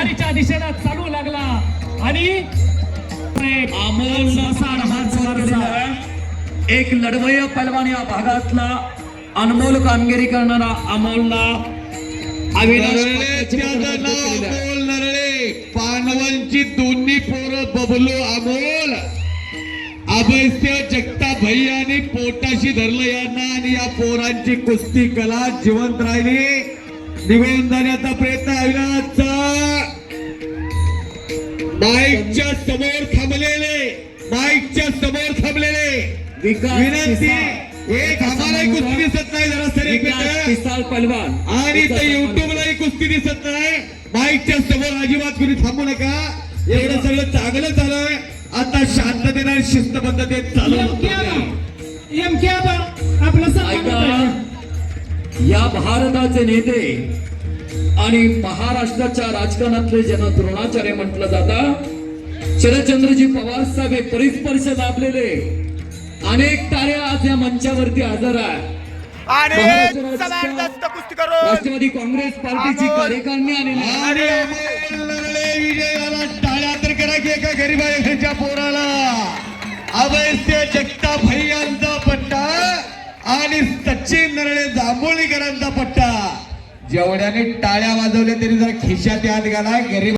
तयारीच्या दिशेला चालू लागला. आणि. एक लढवय पलवान या भागातला अनमोल कामगिरी करणारा अमोलला पांडवांची दोन्ही पोरं बबलू अमोल. अभयस्य जगताप भैया आणि पोटाशी धरलं यांना आणि या पोरांची कुस्ती कला जिवंत राहिली. निघून जाण्याचा प्रयत्न अविनाशचा. माईकच्या समोर थांबलेले. माईकच्या समोर थांबलेले. विनंती. एक आम्हाला कुस्ती दिसत नाही जरा सर पलवान. आणि ते. युट्यूबलाही कुस्ती दिसत नाही. माईकच्या समोर अजिबात कुणी थांबू नका. एवढं सगळं चांगलं झालंय आता शांततेने आणि शिस्तबद्धतेत चालू आपलं या भारताचे नेते आणि महाराष्ट्राच्या राजकारणातले ज्यांना द्रोणाचार्य म्हटलं जातं शरदचंद्रजी पवार साहेब हे परिस्पर्श लाभलेले अनेक तारे आज या मंचावरती हजर आहे राष्ट्रवादी काँग्रेस पार्टीची. कार्यकारिणी आलेली विजयाला टाळ्या तर करा की एका गरीबाच्या पोराला. अवैस्य जगता भैयांचा पट्टा आणि सचिन नरळे जांभोळीकरांचा पट्टा. जेवढ्याने टाळ्या वाजवल्या तरी जरा खिशात हात घाला गरीब